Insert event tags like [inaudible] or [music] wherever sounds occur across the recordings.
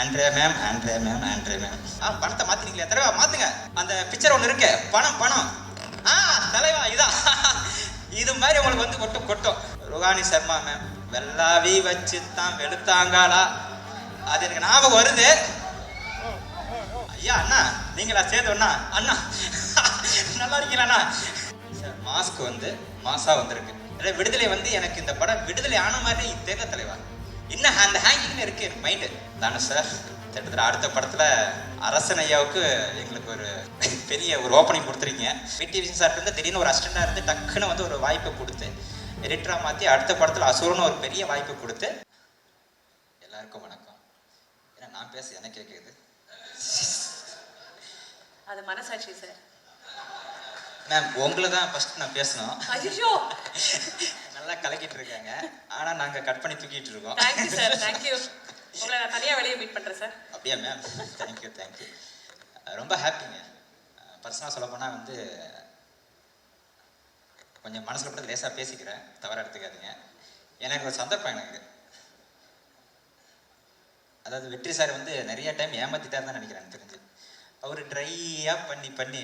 Andre ma'am Andre ma'am Andre ma'am ஆ பணத்தை மாத்திருக்கீங்களா தலைவா மாத்துங்க. அந்த பிக்சர் ஒன்று இருக்கு. பணம் பணம். ஆ தலைவா இதான் இது மாதிரி உங்களுக்கு வந்து கொட்டும் கொட்டும். ருகானி சர்மா மேம் வெள்ளாவி வச்சு தான் வெளுத்தாங்காளா? அது எனக்கு ஞாபகம் வருது. ஐயா அண்ணா நீங்களா சேது அண்ணா? அண்ணா. நல்லா இருக்கீங்களாண்ணா சார் மாஸ்க் வந்து மாசா வந்திருக்கு. விடுதலை வந்து எனக்கு இந்த படம் விடுதலை ஆன மாதிரி தெரியல தலைவா. இன்னும் அந்த ஹேங்கிங்னு இருக்கு மைண்டு தானே சார் கிட்டத்தட்ட அடுத்த படத்துல அரசன் ஐயாவுக்கு எங்களுக்கு ஒரு பெரிய ஒரு ஓப்பனிங் கொடுத்துருக்கீங்க. பிடி விஜயன் சார் வந்து திடீர்னு ஒரு அசிஸ்டண்டாக இருந்து டக்குன்னு வந்து ஒரு வாய்ப்பை கொடுத்து எடிட்டரா மாற்றி அடுத்த படத்தில் அசுரன்னு ஒரு பெரிய வாய்ப்பு கொடுத்து எல்லாருக்கும் வணக்கம். ஏன்னா நான் பேச எனக்கு கேட்குது அது மனசாட்சி சார் மேம் உங்களை தான் ஃபர்ஸ்ட் நான் பேசணும். ஐயோ நல்லா கலக்கிட்டு இருக்காங்க. ஆனா நாங்க கட் பண்ணி தூக்கிட்டு இருக்கோம். தேங்க்யூ சார் தேங்க்யூ உங்களை நான் தனியா வெளியே மீட் பண்றேன் சார் அப்படியா மேம் தேங்க்யூ தேங்க்யூ ரொம்ப ஹாப்பிங்க பர்சனலாக சொல்ல போனால் வந்து கொஞ்சம் மனசுல கூட லேசாக பேசிக்கிறேன். தவறா எடுத்துக்காதீங்க. எனக்கு ஒரு சந்தர்ப்பம் எனக்கு. அதாவது வெற்றி சார் வந்து நிறைய டைம் ஏமாத்திட்டாரு தான் நினைக்கிறேன் தெரிஞ்சு. அவர் ட்ரையாக பண்ணி பண்ணி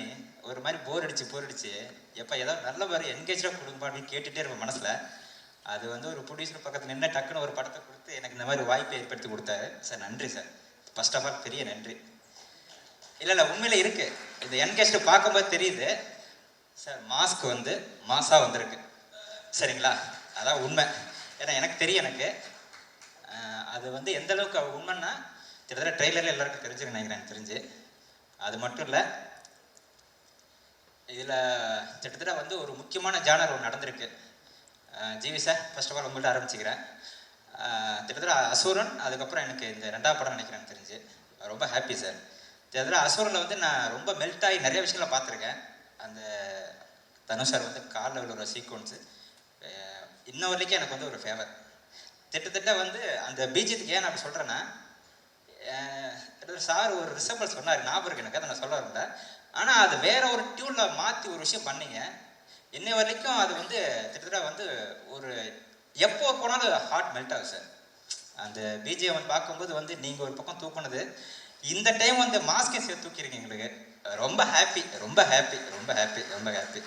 ஒரு மாதிரி போர் அடிச்சு போர் அடிச்சு எப்போ ஏதாவது நல்ல மாதிரி என்கேஜாக கொடுங்க அப்படின்னு கேட்டுகிட்டே இருப்பேன் மனசில். அது வந்து ஒரு ப்ரொடியூசர் பக்கத்தில் நின்று டக்குன்னு ஒரு படத்தை கொடுத்து எனக்கு இந்த மாதிரி வாய்ப்பை ஏற்படுத்தி கொடுத்தாரு. சார் நன்றி சார். ஃபர்ஸ்ட் ஆஃப் ஆல் பெரிய நன்றி. இல்லை இல்லை உண்மையில் இருக்குது இந்த என்கேஸ்ட் பார்க்கும்போது தெரியுது. சார் மாஸ்க் வந்து மாசாக வந்திருக்கு. சரிங்களா? அதான் உண்மை. ஏன்னா எனக்கு தெரியும் எனக்கு. அது வந்து எந்த அளவுக்கு உண்மைன்னா கிட்டத்தட்ட ட்ரெய்லரில் எல்லாருக்கும் தெரிஞ்சுக்க நினைக்கிறேன் எனக்கு தெரிஞ்சு. அது மட்டும் இல்லை இதில் கிட்டத்தட்ட வந்து ஒரு முக்கியமான ஜானர் ஒன்று நடந்திருக்கு. GV sir first of all உங்கள்கிட்ட ஆரம்பிச்சுக்கிறேன். கிட்டத்தட்ட அசூரன் அதுக்கப்புறம் எனக்கு இந்த ரெண்டாவது படம் நினைக்கிறேன்னு தெரிஞ்சு. ரொம்ப ஹாப்பி சார் கிட்டத்தட்ட அசூரில் வந்து நான் ரொம்ப மெல்ட் ஆகி நிறைய விஷயங்களை பார்த்துருக்கேன். அந்த தனுஷ் சார் வந்து காலில் ஒரு சீக்வன்ஸு இன்ன வரைக்கும் எனக்கு வந்து ஒரு ஃபேவர் திட்டத்தட்ட வந்து அந்த பீஜத்துக்கு ஏன் நான் அப்படி சொல்கிறேன்னா சார் ஒரு ரிசம்பிள் சொன்னார். ஞாபகம் இருக்கு எனக்கு அதை நான் சொல்ல இருந்தேன் ஆனால் அது வேற ஒரு டியூனில் மாற்றி ஒரு விஷயம் பண்ணீங்க. இன்னை வரைக்கும் அது வந்து கிட்டத்தட்ட வந்து ஒரு எப்போ போனாலும் ஹார்ட் மெல்ட் ஆகும் சார். அந்த பிஜிஎம் பார்க்கும்போது வந்து நீங்கள் ஒரு பக்கம் தூக்குனது இந்த டைம் வந்து மாஸ்கே சேர்த்து தூக்கிருக்கீங்க எங்களுக்கு. ரொம்ப ஹாப்பி ரொம்ப ஹாப்பி ரொம்ப ஹாப்பி ரொம்ப ஹாப்பி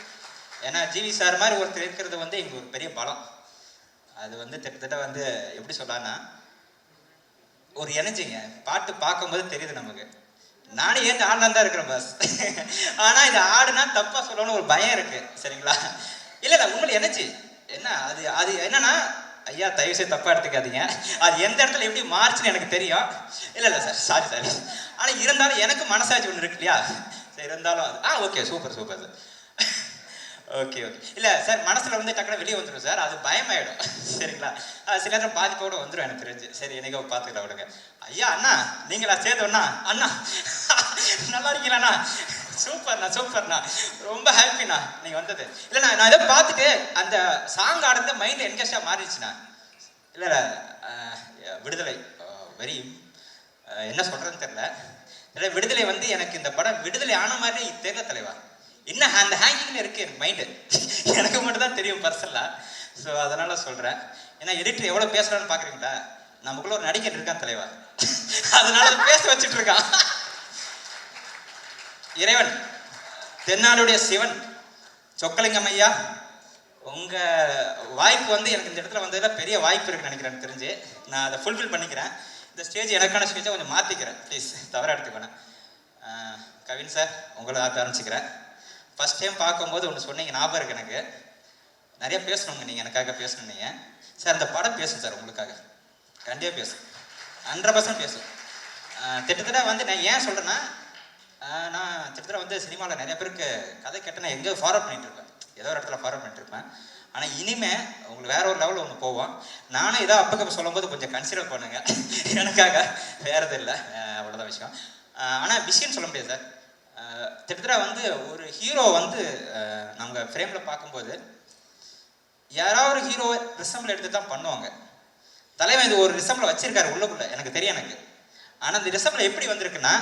ஏன்னா ஜிவி சார் மாதிரி ஒருத்தர் இருக்கிறது வந்து எங்களுக்கு ஒரு பெரிய பலம். அது வந்து கிட்டத்தட்ட வந்து எப்படி சொல்லான்னா ஒரு எனர்ஜிங்க. பாட்டு பார்க்கும்போது தெரியுது நமக்கு. நானே ஏன் ஆடலாம் தான் இருக்கிறேன் பஸ் ஆனால் இது ஆடுனா தப்பாக சொல்லணும்னு ஒரு பயம் இருக்கு. சரிங்களா? இல்லை இல்லை உங்களுக்கு எனர்ஜி. என்ன அது அது என்னன்னா ஐயா தயவு செய்து தப்பாக எடுத்துக்காதீங்க. அது எந்த இடத்துல எப்படி மாறுச்சுன்னு எனக்கு தெரியும். இல்லை இல்லை சார் சாரி சாரி ஆனால் இருந்தாலும் எனக்கு மனசாட்சி ஒன்று இருக்கு இல்லையா? சரி இருந்தாலும் அது. ஆ okay super super sir okay okay இல்லை சார் மனசில் வந்து டக்குனு வெளியே வந்துடும் சார் அது பயமாயிடும். [laughs] சரிங்களா? சில நேரம் பாதிப்போட வந்துடும் எனக்கு தெரிஞ்சு. சரி என்னைக்கோ பார்த்துக்கலாம் விடுங்க. ஐயா அண்ணா நீங்களா சேதோண்ணா அண்ணா? [laughs] நல்லா இருக்கீங்களாண்ணா சூப்பர்ண்ணா சூப்பர்ண்ணா. ரொம்ப ஹாப்பிண்ணா நீங்கள் வந்தது. இல்லைண்ணா நான் இதை பார்த்துட்டு அந்த சாங் ஆடுறது மைண்ட் என்கேஜாக மாறிடுச்சுண்ணா. இல்லை இல்லை விடுதலை வெரி என்ன சொல்கிறதுன்னு தெரில இல்லை விடுதலை வந்து எனக்கு இந்த படம் விடுதலை ஆன மாதிரி தெரியல தலைவா. என்ன அந்த ஹேங்கிங்னு இருக்கு எனக்கு மைண்டு எனக்கு மட்டும் தான் தெரியும் பர்சனலாக ஸோ அதனால சொல்கிறேன் ஏன்னா எடிட்டர் எவ்வளோ பேசுகிறான்னு பார்க்குறீங்களா நமக்குள்ள ஒரு நடிகர் இருக்கான் தலைவா. [laughs] அதனால பேச வச்சுட்டு இருக்கான். இறைவன் தென்னாடுடைய சிவன் சொக்கலிங்கம் ஐயா உங்க வாய்ப்பு வந்து எனக்கு இந்த இடத்துல வந்ததுல பெரிய வாய்ப்பு இருக்குன்னு நினைக்கிறேன் தெரிஞ்சு. நான் அதை ஃபுல்ஃபில் பண்ணிக்கிறேன். இந்த ஸ்டேஜ் எனக்கான ஸ்டேஜை கொஞ்சம் மாற்றிக்கிறேன் ப்ளீஸ் தவறாக எடுத்துக்கணும் கவின் சார் உங்களை ஆரம்பிச்சுக்கிறேன். ஃபர்ஸ்ட் டைம் பார்க்கும்போது ஒன்று சொன்னீங்க ஞாபகம் இருக்கு எனக்கு. நிறைய பேசணுங்க நீங்கள் எனக்காக பேசணும் நீங்கள் சார் அந்த படம் பேசும் சார் உங்களுக்காக. கண்டிப்பாக பேசும் ஹண்ட்ரட் பர்சன்ட் பேசும் திட்டத்தட்ட வந்து நான் ஏன் சொல்கிறேன்னா நான் திட்டத்தட்ட வந்து சினிமாவில் நிறைய பேருக்கு கதை கேட்டு நான் எங்கேயோ ஃபார்வர்ட் பண்ணிட்டு இருப்பேன். ஏதோ ஒரு இடத்துல ஃபார்வர்ட் பண்ணிட்டு இருப்பேன். ஆனால் இனிமே உங்களுக்கு வேற ஒரு லெவலில் ஒன்று போவோம். நானும் ஏதோ அப்பக்கப்போ சொல்லும்போது கொஞ்சம் கன்சிடர் பண்ணுங்கள் எனக்காக. வேறு எதுவும் இல்லை. அவ்வளோதான் விஷயம். ஆனால் விஷயம்னு சொல்ல முடியாது சார். திட்டத்தட்ட வந்து ஒரு ஹீரோ வந்து ஆஹ் நம்ம ஃப்ரேமில் பார்க்கும்போது யாராவது ஒரு ஹீரோ ரிசம்பிள் எடுத்து தான் பண்ணுவாங்க. தலைவன் இது ஒரு ரிசம்பில் வச்சிருக்காரு உள்ளக்குள்ள எனக்கு தெரியும் எனக்கு. ஆனால் அந்த ரிசம்பில் எப்படி வந்திருக்குன்னா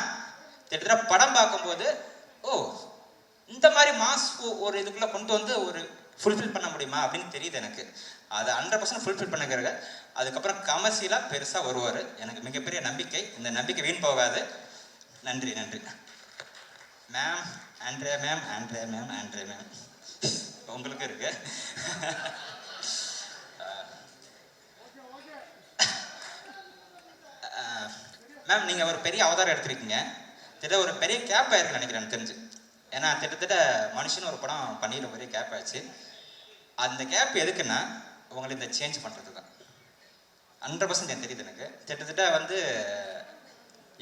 திட்டத்தட்ட படம் பார்க்கும்போது ஓ இந்த மாதிரி மாஸ் ஒரு இதுக்குள்ள கொண்டு வந்து ஒரு ஃபுல்ஃபில் பண்ண முடியுமா அப்படின்னு தெரியுது எனக்கு. அதை ஹண்ட்ரட் பர்சன்ட் ஃபுல்ஃபில் பண்ணுங்கிறத அதுக்கப்புறம் கமர்சியலாக பெருசாக வருவார். எனக்கு மிகப்பெரிய நம்பிக்கை. இந்த நம்பிக்கை வீண் போகாது. நன்றி நன்றி. Ma'am Andrea ma'am Andrea ma'am Andrea ma'am உங்களுக்கு இருக்கு. மேம் நீங்கள் ஒரு பெரிய அவதாரம் எடுத்திருக்கீங்க. திட்ட ஒரு பெரிய கேப் ஆயிருக்கு நினைக்கிறேன் எனக்கு தெரிஞ்சு. ஏன்னா திட்டத்தட்ட மனுஷன் ஒரு படம் பண்ணிடுற பெரிய கேப் ஆச்சு. அந்த கேப் எதுக்குன்னா உங்களை இந்த சேஞ்ச் பண்ணுறது தான். ஹண்ட்ரட் பர்சன்ட் தெரியுது எனக்கு. திட்டத்தட்ட வந்து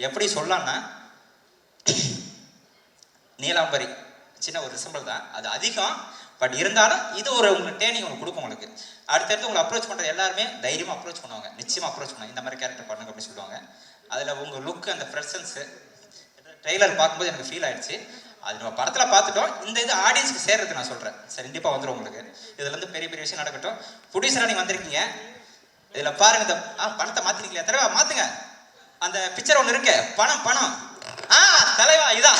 எப்படி சொல்லலாம்னா நீலாம்பரி சின்ன ஒரு ரிசம்பிள் தான். அது அதிகம் பட் இருந்தாலும் இது ஒரு உங்களுக்கு ட்ரைனிங் உங்களுக்கு கொடுக்கும் உங்களுக்கு. அடுத்தடுத்து உங்களை அப்ரோச் பண்ணுறது எல்லாருமே தைரியமாக அப்ரோச் பண்ணுவாங்க. நிச்சயமாக அப்ரோச் பண்ணுவாங்க. இந்த மாதிரி கேரக்டர் பண்ணுங்க அப்படின்னு சொல்லுவாங்க. அதில் உங்கள் லுக் அந்த ப்ரெசன்ஸு ட்ரெய்லர் பார்க்கும்போது எனக்கு ஃபீல் ஆயிடுச்சு. அது நம்ம படத்தில் பார்த்துட்டோம். இந்த இது ஆடியன்ஸ்க்கு சேர்றது நான் சொல்கிறேன் சரி கண்டிப்பாக வந்துடும் உங்களுக்கு. இதுலேருந்து பெரிய பெரிய விஷயம் நடக்கட்டும். ப்ரொடியூசராக நீங்கள் வந்திருக்கீங்க. இதில் பாருங்க இந்த ஆ பணத்தை மாற்றிருக்கீங்களா தலைவா மாற்றுங்க அந்த பிக்சர் ஒன்று இருக்கு. பணம் பணம். ஆ தலைவா இதான்.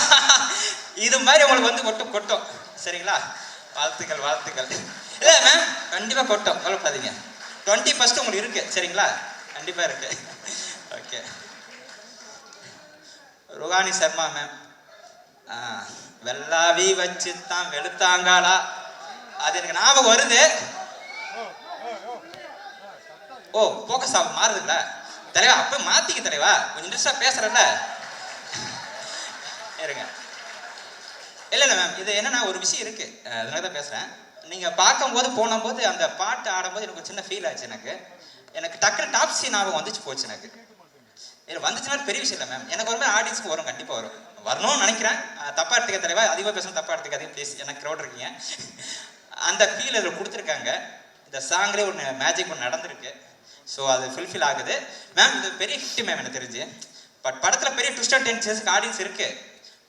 இது மாதிரி உங்களுக்கு வந்து கொட்டும் கொட்டும். சரிங்களா? வாழ்த்துக்கள் வாழ்த்துக்கள். இல்லை மேம் கண்டிப்பாக கொட்டும். கவலைப்படாதீங்க. டுவெண்ட்டி ஃபஸ்ட்டு உங்களுக்கு இருக்குது சரிங்களா? கண்டிப்பாக இருக்கு. ஓகே ருகானி சர்மா மேம் ஆ வெள்ளாவி வச்சு தான் வெளுத்தாங்காளா? அது எனக்கு ஞாபகம் வருது. ஓ போக்கஸ் ஆகும் மாறுதுங்களா? தலைவா அப்ப மாத்திக்க தலைவா. கொஞ்சம் இன்ட்ரெஸ்டா பேசுறல இருங்க. இல்லை இல்லை மேம் இது என்னன்னா ஒரு விஷயம் இருக்கு. அதனால தான் பேசுகிறேன் நீங்கள் பார்க்கும்போது போனபோது அந்த பாட்டு ஆடும்போது எனக்கு ஒரு சின்ன ஃபீல் ஆச்சு எனக்கு. எனக்கு டக்குனு டாப் சீன் ஞாபகம் வந்துச்சு போச்சு எனக்கு. இது வந்துச்சுன்னா பெரிய விஷயம் இல்லை மேம் எனக்கு ஒரு மாதிரி ஆடியன்ஸ்க்கு வரும் கண்டிப்பாக வரும். வரணும்னு நினைக்கிறேன். தப்பா எடுத்துக்க தலைவா அதிகமாக பேசணும் தப்பா எடுத்துக்காதீங்க ப்ளீஸ் எனக்கு க்ரௌட் இருக்கீங்க. அந்த ஃபீல் இதில் கொடுத்துருக்காங்க. இந்த சாங்லேயே ஒன்று மேஜிக் ஒன்று நடந்திருக்கு. ஸோ அது ஃபுல்ஃபில் ஆகுது. மேம் இது பெரிய ஹிட் மேம் எனக்கு தெரிஞ்சு. பட் படத்தில் பெரிய ட்விஸ்ட் அண்ட் டென்ஷன்ஸ்க்கு ஆடியன்ஸ் இருக்குது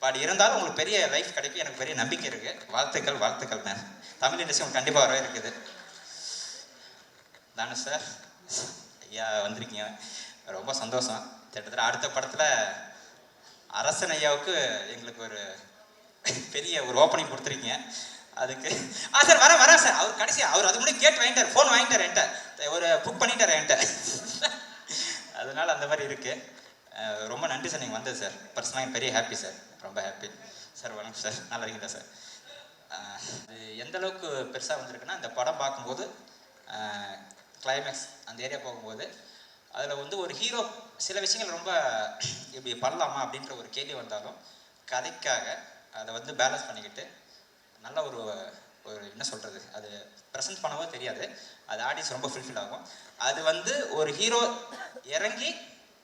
பட் இருந்தாலும் உங்களுக்கு பெரிய லைஃப் கிடைக்கும். எனக்கு பெரிய நம்பிக்கை இருக்குது வாழ்த்துக்கள் வாழ்த்துக்கள் மேம் தமிழ் இண்டஸ்ட்ரி உங்களுக்கு கண்டிப்பாக வரவே இருக்குது. தானே சார் ஐயா வந்திருக்கீங்க. ரொம்ப சந்தோஷம். கிட்டத்தட்ட அடுத்த படத்தில் அரசன் ஐயாவுக்கு எங்களுக்கு ஒரு பெரிய ஒரு ஓப்பனிங் கொடுத்துருக்கீங்க. அதுக்கு ஆ சார் வரேன் வரேன் சார் அவர் கடைசி அவர் அது முன்னாடி கேட் வாங்கிட்டார். ஃபோன் வாங்கிட்டார் என்கிட்ட. ஒரு புக் பண்ணிட்டார் என்கிட்ட. அதனால அந்த மாதிரி இருக்குது ரொம்ப நன்றி சார் நீங்கள் வந்தது சார் பர்சனலாக எனக்கு பெரிய ஹாப்பி சார் ரொம்ப ஹாப்பி சார் வணக்கம் சார் நல்லா இருக்கீங்களா சார் அது எந்த அளவுக்கு பெருசாக வந்திருக்குன்னா இந்த படம் பார்க்கும்போது கிளைமேக்ஸ் அந்த ஏரியா போகும்போது அதில் வந்து ஒரு ஹீரோ சில விஷயங்கள் ரொம்ப [clears throat] இப்படி பண்ணலாமா அப்படின்ற ஒரு கேள்வி வந்தாலும் கதைக்காக அதை வந்து பேலன்ஸ் பண்ணிக்கிட்டு நல்ல ஒரு ஒரு என்ன சொல்கிறது அது ப்ரெசென்ட் பண்ணவோ தெரியாது. அது ஆடியன்ஸ் ரொம்ப ஃபுல்ஃபில் ஆகும். அது வந்து ஒரு ஹீரோ இறங்கி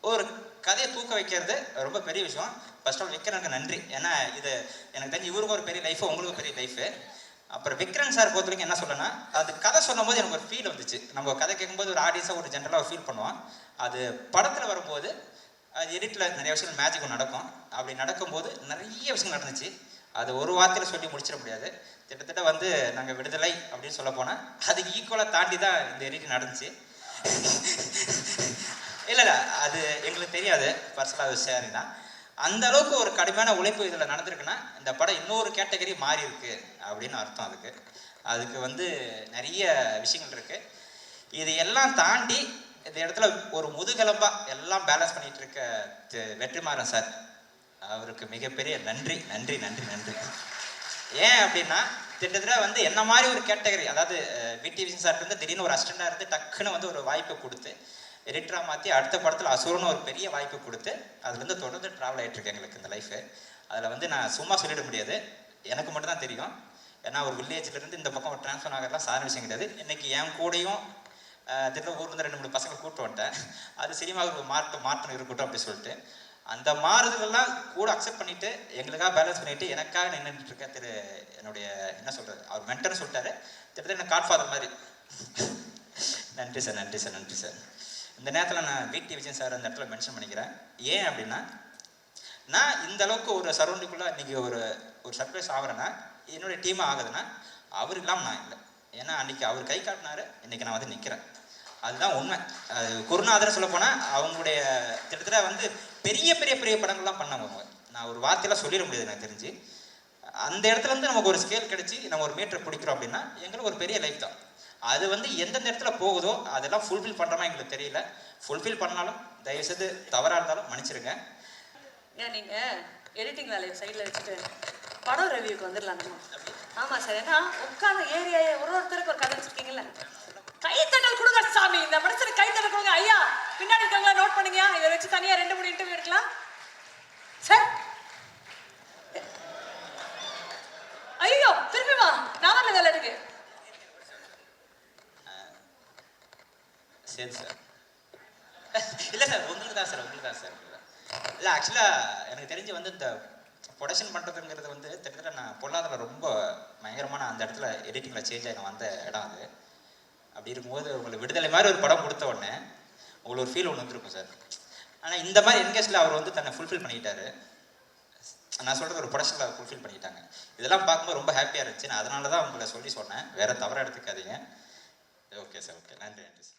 ஒரு கதையை தூக்க வைக்கிறது ரொம்ப பெரிய விஷயம். ஃபர்ஸ்ட் ஆஃப் விக்ரனுக்கு நன்றி. ஏன்னா இது எனக்கு தெரிஞ்சு இவருக்கு ஒரு பெரிய லைஃபு உங்களுக்கு பெரிய லைஃபு அப்புறம் விக்ரன் சார் பொறுத்த வரைக்கும் என்ன சொல்லனா அது கதை சொல்லும்போது எனக்கு ஒரு ஃபீல் வந்துச்சு. நம்ம கதை கேட்கும்போது ஒரு ஆடியன்ஸாக ஒரு ஜென்ரலாக ஃபீல் பண்ணுவோம் அது படத்தில் வரும்போது அது எடிட்டில் நிறைய விஷயங்கள் மேஜிக்கும் நடக்கும். அப்படி நடக்கும்போது நிறைய விஷயங்கள் நடந்துச்சு. அது ஒரு வார்த்தையில் சொல்லி முடிச்சிட முடியாது. கிட்டத்தட்ட வந்து நாங்கள் விடுதலை அப்படின்னு சொல்ல போனால் அதுக்கு ஈக்குவலாக தாண்டி தான் இந்த எடிட் நடந்துச்சு. இல்லை இல்லை அது எங்களுக்கு தெரியாது. பர்சனலாக அது ஷேரிங் தான். அந்த அளவுக்கு ஒரு கடுமையான உழைப்பு இதில் நடந்திருக்குன்னா இந்த படம் இன்னொரு கேட்டகரி மாறி இருக்கு அப்படின்னு அர்த்தம் அதுக்கு. அதுக்கு வந்து நிறைய விஷயங்கள் இருக்கு. இது எல்லாம் தாண்டி இந்த இடத்துல ஒரு முதுகெலும்பா எல்லாம் பேலன்ஸ் பண்ணிட்டு இருக்க வெற்றிமாறன் சார் அவருக்கு மிகப்பெரிய நன்றி நன்றி நன்றி நன்றி. ஏன் அப்படின்னா கிட்டத்தட்ட வந்து என்ன மாதிரி ஒரு கேட்டகரி அதாவது பிடி விஜயன் சார் வந்து திடீர்னு ஒரு அசிஸ்டண்டாக இருந்து டக்குன்னு வந்து ஒரு வாய்ப்பை கொடுத்து எடிட்டரா மாற்றி அடுத்த படத்தில் அசுரன்னு ஒரு பெரிய வாய்ப்பு கொடுத்து அதுலேருந்து தொடர்ந்து ட்ராவல் ஆகிட்டுருக்கு எங்களுக்கு இந்த லைஃபு அதில் வந்து நான் சும்மா சொல்லிட முடியாது. எனக்கு மட்டும் தான் தெரியும். ஏன்னா ஒரு வில்லேஜ்லேருந்து இந்த பக்கம் ஒரு ட்ரான்ஸ்ஃபர் ஆகிறதுலாம் சாதாரண விஷயம் கிடையாது. இன்றைக்கி என் கூடயும் திரும்ப ஊர்லேருந்து ரெண்டு மூணு பசங்களை கூப்பிட்டு வந்துட்டேன். அது சினிமாவுக்கு ஒரு மாற்றம் மாற்றம் இருக்கட்டும் அப்படி சொல்லிட்டு. அந்த மாறுதலெல்லாம் கூட அக்செப்ட் பண்ணிட்டு எங்களுக்காக பேலன்ஸ் பண்ணிட்டு எனக்காக நின்றுட்டு இருக்க திரு என்னுடைய என்ன சொல்றது அவர் மென்டர்னு சொல்லிட்டாரு. திட்டத்தட்ட என்ன காட்ஃபாதர் மாதிரி. நன்றி சார் நன்றி சார் நன்றி சார் இந்த நேரத்தில் நான் வீட்டி விஜயன் சார் அந்த இடத்துல மென்ஷன் பண்ணிக்கிறேன். ஏன் அப்படின்னா நான் இந்த அளவுக்கு ஒரு சரௌண்டிங்குள்ளே இன்றைக்கி ஒரு ஒரு சர்ப்ரைஸ் ஆகிறேன்னா என்னுடைய டீமாக ஆகுதுன்னா அவர் இல்லாமல் நான் இல்லை. ஏன்னா அன்றைக்கி அவர் கை காட்டினாரு இன்றைக்கி நான் வந்து நிற்கிறேன் அதுதான் உண்மை. அது குருநாதர் சொல்லப்போனால் அவங்களுடைய கிட்டத்தட்ட வந்து பெரிய பெரிய பெரிய படங்கள்லாம் பண்ணவங்க. அவங்க நான் ஒரு வார்த்தையெல்லாம் சொல்லிட முடியாது எனக்கு தெரிஞ்சு. அந்த இடத்துலேருந்து நமக்கு ஒரு ஸ்கேல் கிடைச்சி நம்ம ஒரு மீட்டர் பிடிக்கிறோம் அப்படின்னா எங்களுக்கு ஒரு பெரிய லைஃப் தான். அது வந்து எந்தெந்த இடத்துல போகுதோ அதெல்லாம் ஃபுல்ஃபில் பண்ணுறோமா எங்களுக்கு தெரியல. ஃபுல்ஃபில் பண்ணாலும் தயவுசெய்து தவறாக இருந்தாலும் மன்னிச்சிருங்க. ஏன் எடிட்டிங் வேலையை சைடில் வச்சுட்டு படம் ரிவ்யூக்கு வந்துடலாம் ஆமாம் சார் ஏன்னா உட்காந்து ஏரியா ஒரு ஒருத்தருக்கு ஒரு கதை வச்சுருக்கீங்கல்ல. கைத்தட்டல் கொடுங்க சாமி. இந்த மனுஷனுக்கு கைத்தட்டல் கொடுங்க. ஐயா பின்னாடி இருக்கவங்களா நோட் பண்ணுங்க. இதை வச்சு தனியாக ரெண்டு மூணு இன்டர்வியூ எடுக்கலாம். சார்? ஐயோ திரும்பி வா. நான் வரல வேலை இருக்கு. சரி சார் இல்லை சார் உங்களுக்கு தான் சார் உங்களுக்கு தான் சார் இல்லை ஆக்சுவலாக எனக்கு தெரிஞ்சு வந்து இந்த ப்ரொடக்ஷன் பண்ணுறதுங்கிறது வந்து கிட்டத்தட்ட நான் பொருளாதாரம் ரொம்ப பயங்கரமான அந்த இடத்துல எடிட்டிங்கில் சேஞ்ச் ஆகி நான் வந்த இடம் அது. அப்படி இருக்கும்போது உங்களுக்கு விடுதலை மாதிரி ஒரு படம் கொடுத்த உடனே உங்களுக்கு ஒரு ஃபீல் ஒன்று வந்துருக்கும் சார். ஆனால் இந்த மாதிரி என்கேஸில் அவர் வந்து தன்னை ஃபுல்ஃபில் பண்ணிக்கிட்டாரு நான் சொல்கிறது ஒரு ப்ரொடக்ஷனில் ஃபுல்ஃபில் பண்ணிட்டாங்க. இதெல்லாம் பார்க்கும்போது ரொம்ப ஹாப்பியாக இருந்துச்சு. நான் அதனால தான் உங்களை சொல்லி சொன்னேன். வேறு தவறாக எடுத்துக்காதீங்க. Okay sir okay. நன்றி நன்றி சார்.